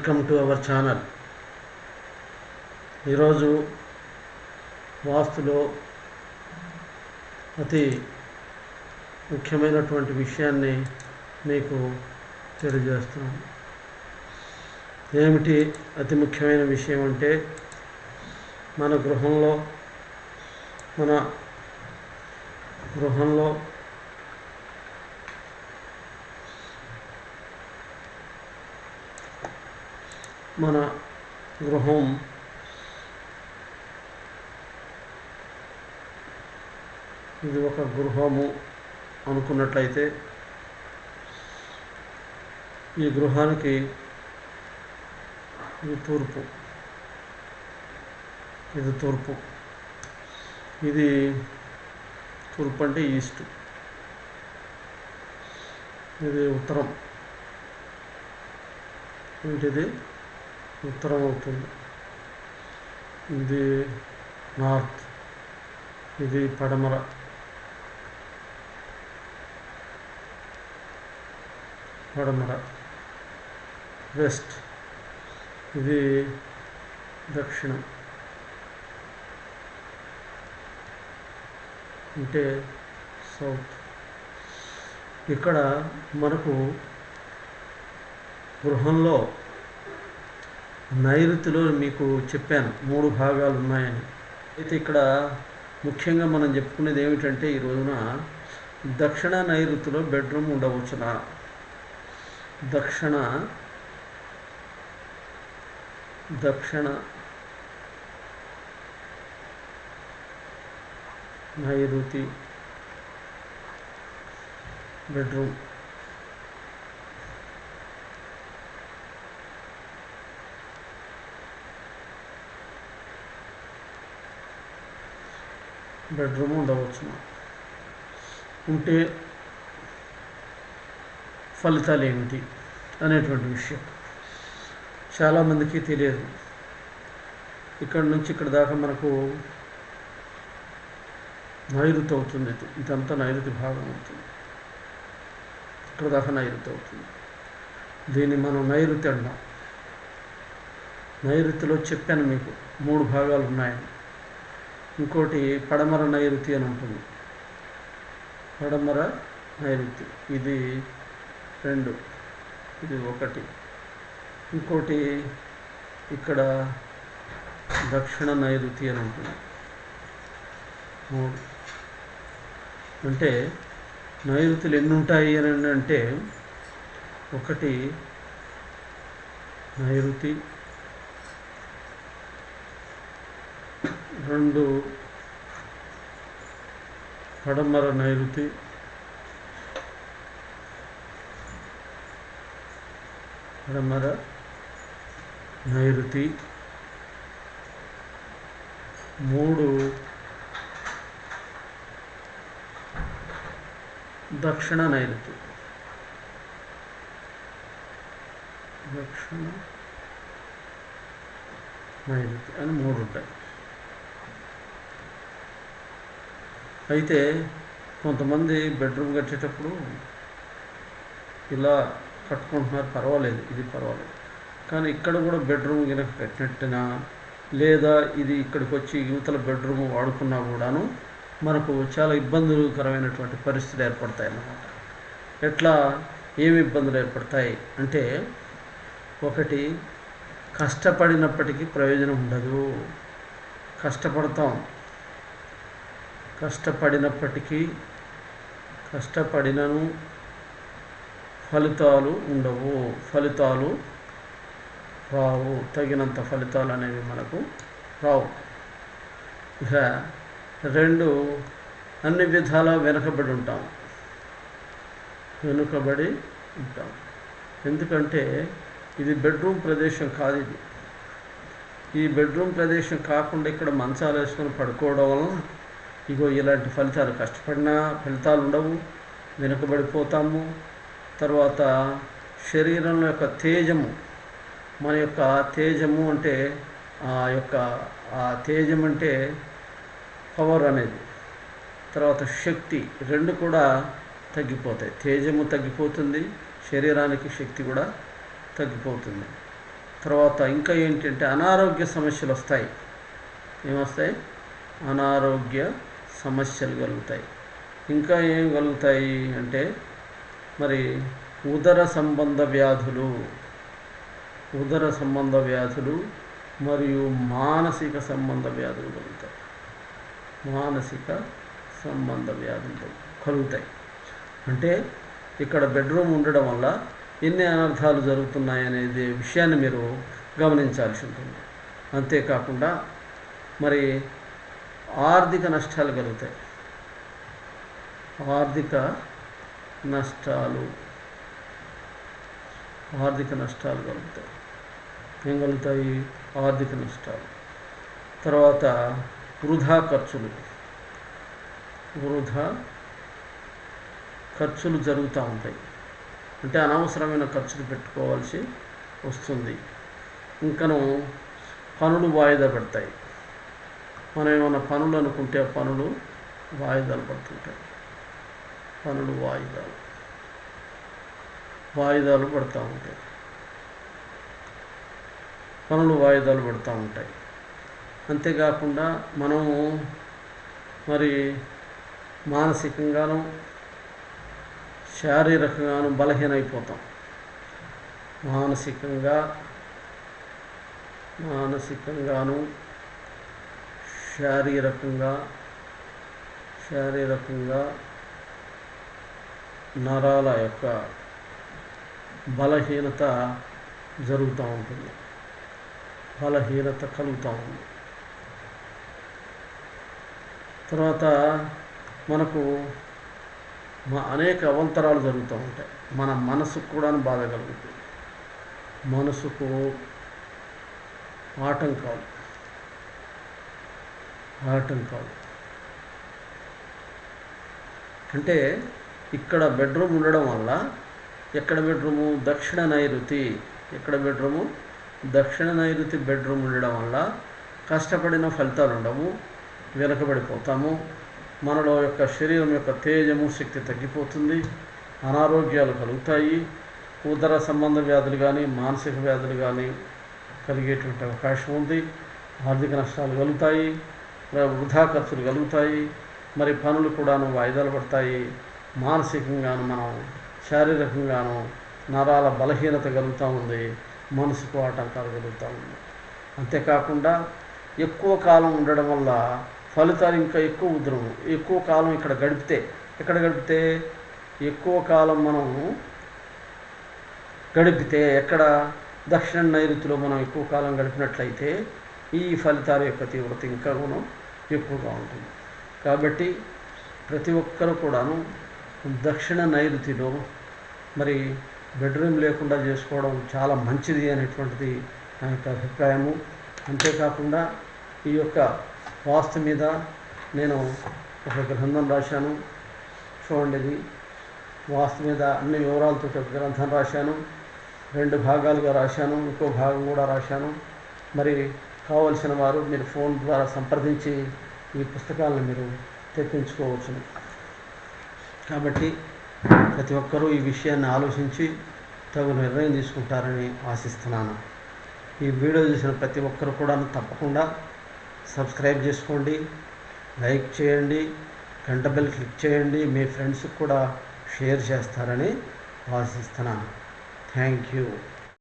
Welcome to our channel ఈరోజు వాస్తులో అతి ముఖ్యమైనటువంటి విషయాన్ని మీకు తెలియజేస్తున్నాను. ఏమిటి అతి ముఖ్యమైన విషయం అంటే మన గృహంలో మన గృహంలో మన గృహం. ఇది ఒక గృహము అనుకున్నట్లయితే ఈ గృహానికి ఇది తూర్పు. ఇది తూర్పు. ఇది తూర్పు అంటే ఈస్ట్. ఇది ఉత్తరం. ఏంటిది? ఉత్తరం అవుతుంది ఇది నార్త్ ఇది పడమర. పడమర. వెస్ట్ ఇది దక్షిణం. అంటే సౌత్. ఇక్కడ మనకు గృహంలో నైరుతిలో మీకు చెప్పాను మూడు భాగాలు ఉన్నాయని. అయితే ఇక్కడ ముఖ్యంగా మనం చెప్పుకునేది ఏమిటంటే ఈ రోజున దక్షిణ నైరుతిలో బెడ్రూమ్ ఉండవచ్చునా? దక్షిణ దక్షిణ నైరుతి బెడ్రూమ్. బెడ్రూమ్ ఉండవచ్చు. ఉంటే ఫలితాలు ఏమిటి అనేటువంటి విషయం చాలామందికి తెలియదు. ఇక్కడ నుంచి ఇక్కడ దాకా మనకు నైరుతి అవుతుంది. ఇదంతా నైరుతి భాగం అవుతుంది. ఇక్కడ దాకా నైరుతి అవుతుంది. దీన్ని మనం నైరుతి అంటాం. నైరుతిలో చెప్పాను మీకు మూడు భాగాలు ఉన్నాయని. ఇంకోటి పడమర నైరుతి అని ఉంటుంది. పడమర నైరుతి. ఇది రెండు. ఇది ఒకటి. ఇంకోటి ఇక్కడ దక్షిణ నైరుతి అని ఉంటుంది. మూడు. అంటే నైరుతులు ఎన్ని ఉంటాయి అని అంటే ఒకటి నైరుతి రెండు పడమర నైరుతి పడమర నైరుతి మూడు దక్షిణ నైరుతి దక్షిణ నైరుతి అని మూడు ఉంటాయి అయితే కొంతమంది బెడ్రూమ్ కట్టేటప్పుడు ఇలా కట్టుకుంటున్నారు పర్వాలేదు ఇది పర్వాలేదు. కానీ ఇక్కడ కూడా బెడ్రూమ్ కనుక కట్టినట్టునా లేదా ఇది ఇక్కడికి వచ్చి యువతల బెడ్రూమ్ వాడుకున్నా కూడాను మనకు చాలా ఇబ్బందులకరమైనటువంటి పరిస్థితులు ఏర్పడతాయి అన్నమాట ఎట్లా? ఏమి ఇబ్బందులు ఏర్పడతాయి అంటే ఒకటి కష్టపడినప్పటికీ ప్రయోజనం ఉండదు. కష్టపడతాం. కష్టపడినప్పటికీ కష్టపడినను ఫలితాలు ఉండవు. ఫలితాలు రావు. తగినంత ఫలితాలు అనేవి మనకు రావు. ఇక రెండు అన్ని విధాల వెనుకబడి ఉంటాం. వెనుకబడి ఉంటాం. ఎందుకంటే ఇది బెడ్రూమ్ ప్రదేశం కాదు ఇది. ఈ బెడ్రూమ్ ప్రదేశం కాకుండా ఇక్కడ మంచాలు వేసుకొని పడుకోవడం వలన ఇగో ఇలాంటి ఫలితాలు కష్టపడినా ఫలితాలు ఉండవు. వెనుకబడిపోతాము. తర్వాత శరీరం యొక్క తేజము మన యొక్క తేజము అంటే ఆ యొక్క ఆ తేజం అంటే పవర్ అనేది. తర్వాత శక్తి రెండు కూడా తగ్గిపోతాయి. తేజము తగ్గిపోతుంది శరీరానికి శక్తి కూడా తగ్గిపోతుంది. తర్వాత ఇంకా ఏంటంటే అనారోగ్య సమస్యలు వస్తాయి. ఏమొస్తాయి? అనారోగ్య సమస్యలు కలుగుతాయి. ఇంకా ఏం కలుగుతాయి అంటే మరి ఉదర సంబంధ వ్యాధులు ఉదర సంబంధ వ్యాధులు మరియు మానసిక సంబంధ వ్యాధులు కలుగుతాయి. మానసిక సంబంధ వ్యాధులు కలుగుతాయి. అంటే ఇక్కడ బెడ్రూమ్ ఉండడం వల్ల ఎన్ని అనర్థాలు జరుగుతున్నాయి అనేది విషయాన్ని మీరు గమనించాల్సి ఉంటుంది. అంతేకాకుండా మరి ఆర్థిక నష్టాలు కలుగుతాయి. ఆర్థిక నష్టాలు. ఆర్థిక నష్టాలు కలుగుతాయి. ఏం కలుగుతాయి? ఆర్థిక నష్టాలు. తర్వాత వృధా ఖర్చులు. వృధా ఖర్చులు జరుగుతూ ఉంటాయి. అంటే అనవసరమైన ఖర్చులు పెట్టుకోవాల్సి వస్తుంది. ఇంకను పనులు వాయిదా పెడతాయి. మనం ఏమైనా పనులు అనుకుంటే పనులు వాయిదాలు పడుతుంటాయి. పనులు వాయిదాలు. వాయిదాలు పడుతూ ఉంటాయి. పనులు వాయిదాలు పడుతూ ఉంటాయి. అంతేకాకుండా మనము మరి మానసికంగాను శారీరకంగాను బలహీనైపోతాం. మానసికంగా మానసికంగాను శారీరకంగా శారీరకంగా నరాల యొక్క బలహీనత జరుగుతూ ఉంటుంది. బలహీనత కలుగుతూ ఉంది. తర్వాత మనకు మా అనేక అవంతరాలు జరుగుతూ ఉంటాయి. మన మనసుకు కూడా బాధ కలుగుతుంది. మనసుకు ఆటంకాలు. ఆటంకాలు అంటే ఇక్కడ బెడ్రూమ్ ఉండడం వల్ల ఎక్కడ బెడ్రూము? దక్షిణ నైరుతి. ఎక్కడ బెడ్రూము? దక్షిణ నైరుతి బెడ్రూమ్ ఉండడం వల్ల కష్టపడిన ఫలితాలు ఉండవు. వెనకబడిపోతాము. మనలో యొక్క శరీరం యొక్క తేజము శక్తి తగ్గిపోతుంది. అనారోగ్యాలు కలుగుతాయి. ఉదర సంబంధ వ్యాధులు కానీ మానసిక వ్యాధులు కానీ కలిగేటువంటి అవకాశం ఉంది. ఆర్థిక నష్టాలు కలుగుతాయి. వృధా ఖర్చులు కలుగుతాయి మరి పనులు కూడాను వాయిదాలు పడతాయి. మానసికంగాను మనం శారీరకంగాను నరాల బలహీనత కలుగుతూ ఉంది మనసుకు ఆటంకాలు కలుగుతూ ఉంది. అంతేకాకుండా ఎక్కువ కాలం ఉండడం వల్ల ఫలితాలు ఇంకా ఎక్కువ ఉద్రము ఎక్కువ కాలం ఇక్కడ గడిపితే ఎక్కడ గడిపితే? ఎక్కువ కాలం మనం గడిపితే ఎక్కడ? దక్షిణ నైరుతిలో మనం ఎక్కువ కాలం గడిపినట్లయితే ఈ ఫలితాల యొక్క తీవ్రత ఇంకా మనం ఎక్కువగా ఉంటుంది. కాబట్టి ప్రతి ఒక్కరు కూడాను దక్షిణ నైరుతిలో మరి బెడ్రూమ్ లేకుండా చేసుకోవడం చాలా మంచిది అనేటువంటిది నా యొక్క అభిప్రాయము. అంతేకాకుండా ఈ యొక్క వాస్తు మీద నేను ఒక గ్రంథం రాశాను. చూడండి ఇది. వాస్తు మీద అన్ని వివరాలతో ఒక గ్రంథం రాశాను. రెండు భాగాలుగా రాశాను. ఇంకో భాగం కూడా రాశాను. మరి కావలసిన వారు మీరు ఫోన్ ద్వారా సంప్రదించి ఈ పుస్తకాలను మీరు తెప్పించుకోవచ్చును. కాబట్టి ప్రతి ఒక్కరూ ఈ విషయాన్ని ఆలోచించి తగు నిర్ణయం తీసుకుంటారని ఆశిస్తున్నాను. ఈ వీడియో చూసిన ప్రతి ఒక్కరు కూడా తప్పకుండా సబ్స్క్రైబ్ చేసుకోండి లైక్ చేయండి గంట బెల్ క్లిక్ చేయండి మీ ఫ్రెండ్స్కి కూడా షేర్ చేస్తారని ఆశిస్తున్నాను. Thank you.